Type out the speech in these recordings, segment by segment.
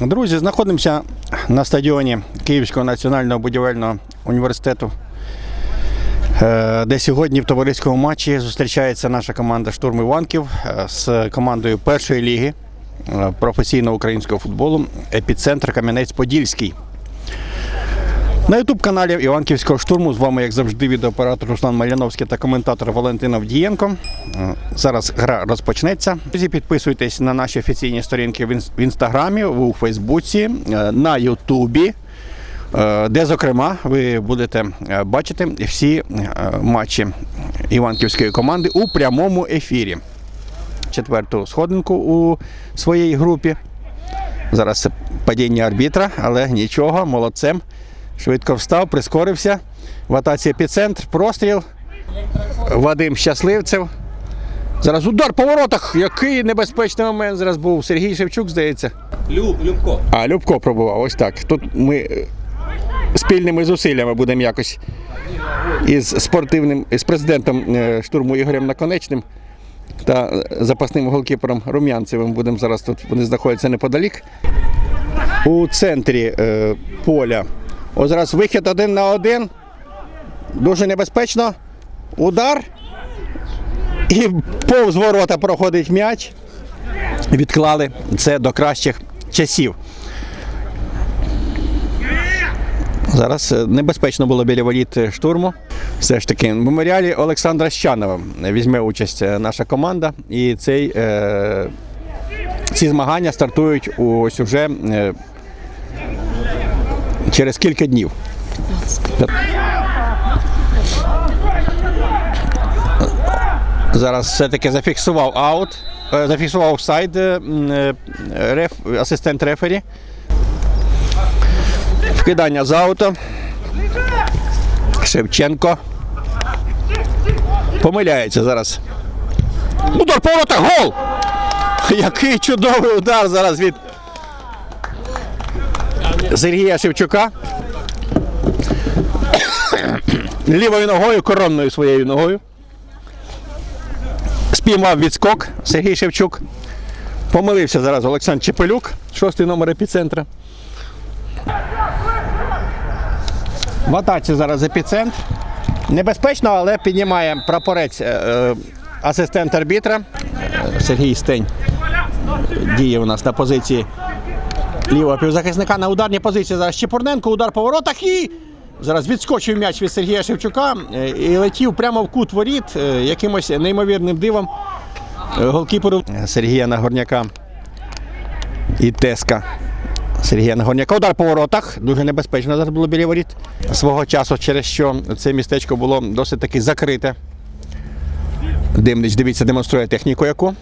Друзі, знаходимося на стадіоні Київського національного будівельного університету, е, де сьогодні в товариському матчі зустрічається наша команда штурм Іванків е, з командою першої ліги е, професійного українського футболу Епіцентр Кам'янець-Подільський. На ютуб-каналі Іванківського штурму з вами, як завжди, відеооператор Руслан Маляновський та коментатор Валентин Авдієнко. Е, Зараз гра розпочнеться. Друзі, підписуйтесь на наші офіційні сторінки в інстаграмі, у Фейсбуці, е, на Ютубі, е, де, зокрема, ви будете бачити всі матчі Іванківської команди у прямому ефірі. Четверту сходинку у своїй групі. Зараз падіння арбітра, але нічого, молодцем. Швидко встав, прискорився. В атаці епіцентр, простріл. Вадим Щасливцев. Зараз удар по воротах. Який небезпечний момент зараз був. Сергій Шевчук, здається. Люб, Любко. А, Любко пробував. Ось так. Тут ми е, спільними зусиллями будемо якось із спортивним, з президентом е, штурму Ігорем Наконечним та запасним голкіпером Рум'янцевим будемо зараз тут. Вони знаходяться неподалік. У центрі е, поля. Ось зараз вихід один на один. Дуже небезпечно. Удар. І повз ворота проходить м'яч. Відклали це до кращих часів. Зараз е, небезпечно було біля воріт е, штурму. Все ж таки, в меморіалі Олександра Щанова візьме участь е, наша команда. І цей, е, ці змагання стартують ось уже е, через кілька днів. Зараз все-таки зафіксував аут, е, зафіксував офсайд е, е, реф, асистент рефері. Вкидання з аута. Шевченко. Помиляється зараз. Удар поворота, гол! Який чудовий удар зараз від Сергія Шевчука. Лівою ногою, коронною своєю ногою. Спіймав відскок Сергій Шевчук. Помилився зараз Олександр Чепелюк, шостий номер епіцентра. В атаці зараз епіцентр. Небезпечно, але піднімає прапорець е, е, асистент арбітра. Сергій Стень діє у нас на позиції лівого півзахисника на ударній позиції. Зараз Чепурненко, удар по воротах і зараз відскочив м'яч від Сергія Шевчука е, і летів прямо в кут воріт е, якимось неймовірним дивом е, голкіперу Сергія Нагорняка і Теска. Сергія Нагорняка. Удар по воротах. Дуже небезпечно зараз було біля воріт. Свого часу, через що це містечко було досить таки закрите. Димнич, дивіться, демонструє техніку, яку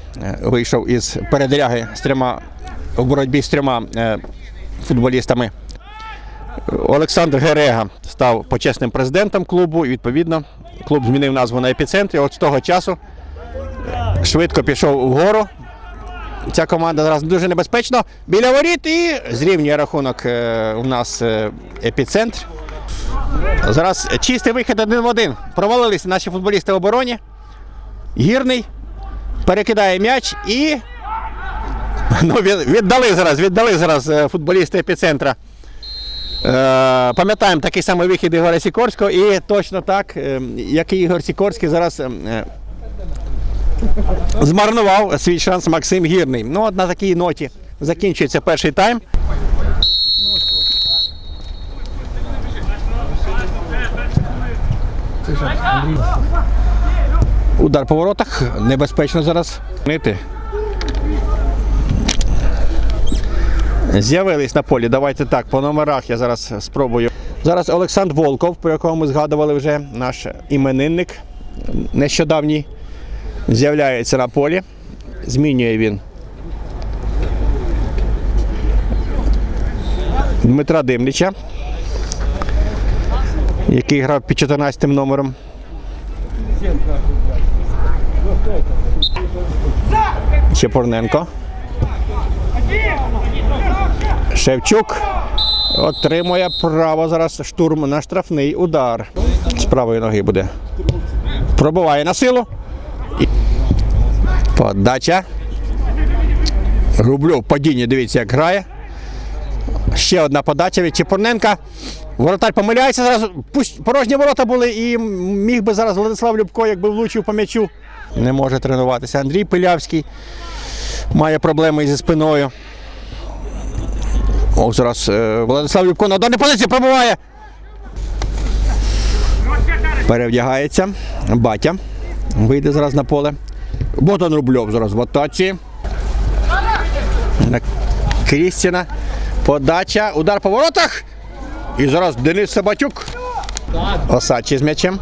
вийшов із передряги з трьома в боротьбі з трьома е, футболістами. Олександр Герега став почесним президентом клубу. І відповідно клуб змінив назву на епіцентрі. От з того часу е, швидко пішов вгору. Ця команда зараз дуже небезпечно. Біля воріт і зрівнює рахунок е, у нас епіцентр. Зараз чистий вихід один в один. Провалилися наші футболісти в обороні. Гірний перекидає м'яч і. Ну, віддали зараз, віддали зараз е, футболісти епіцентра. Е, пам'ятаємо такий самий вихід Ігоря Сікорського і точно так, е, як і Ігор Сікорський зараз змарнував свій шанс Максим Гірний. Ну, от на такій ноті закінчується перший тайм. Удар по воротах. Небезпечно зараз. З'явились на полі. Давайте так, по номерах я зараз спробую. Зараз Олександр Волков, про якого ми згадували вже, наш іменинник нещодавній, з'являється на полі. Змінює він. Дмитра Димнича, який грав під 14 номером. Чепурненко. Шевчук отримує право зараз штурм на штрафний удар. З правої ноги буде. Пробиває на силу. Подача. Рубльов падіння, дивіться, як грає. Ще одна подача від Чепурненка. Воротар помиляється зараз. Пусть порожні ворота були і міг би зараз Владислав Любко, якби влучив по м'ячу. Не може тренуватися. Андрій Пилявський має проблеми зі спиною. О, зараз е, Владислав Любко на даній позиції пробиває. Перевдягається. Батя. Вийде зараз на поле. Богдан Рубльов зараз в атаці. Крістіна. Подача. Удар по воротах. І зараз Денис Сабатюк. Осадчий з м'ячем.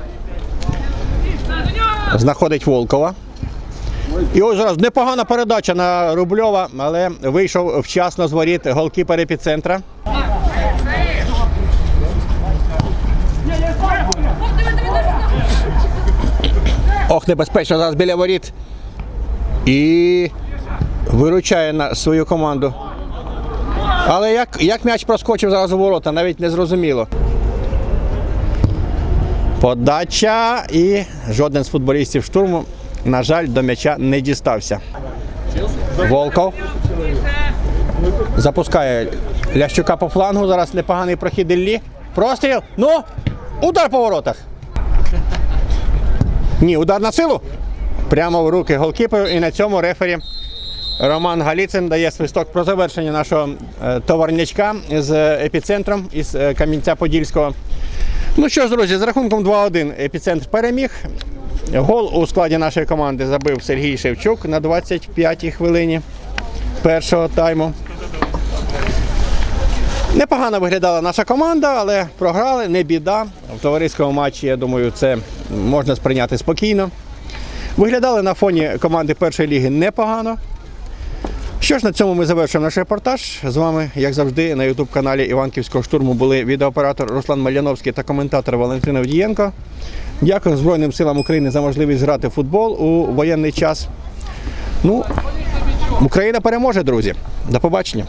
Знаходить Волкова. І ось зараз непогана передача на Рубльова, але вийшов вчасно з воріт голкіпер епіцентра. Ох, небезпечно зараз біля воріт. І виручає на свою команду. Але як, як м'яч проскочив зараз у ворота, навіть не зрозуміло. Подача і жоден з футболістів штурму, на жаль, до м'яча не дістався. Волков. Запускає Лящука по флангу. Зараз непоганий прохід Іллі. Простріл. Ну, удар по воротах. Ні, удар на силу. Прямо в руки голкіперу. І на цьому рефері Роман Галіцин дає свисток про завершення нашого е, товарнячка з епіцентром із е, Кам'янця-Подільського. Ну що ж, друзі, з рахунком 2-1 епіцентр переміг. Гол у складі нашої команди забив Сергій Шевчук на 25-й хвилині першого тайму. Непогано виглядала наша команда, але програли, не біда. В товариському матчі, я думаю, це можна сприйняти спокійно. Виглядали на фоні команди першої ліги непогано. Що ж, на цьому ми завершуємо наш репортаж. З вами, як завжди, на ютуб-каналі Іванківського штурму були відеооператор Руслан Маляновський та коментатор Валентина Вдієнко. Дякую Збройним силам України за можливість грати в футбол у воєнний час. Ну, Україна переможе, друзі. До побачення.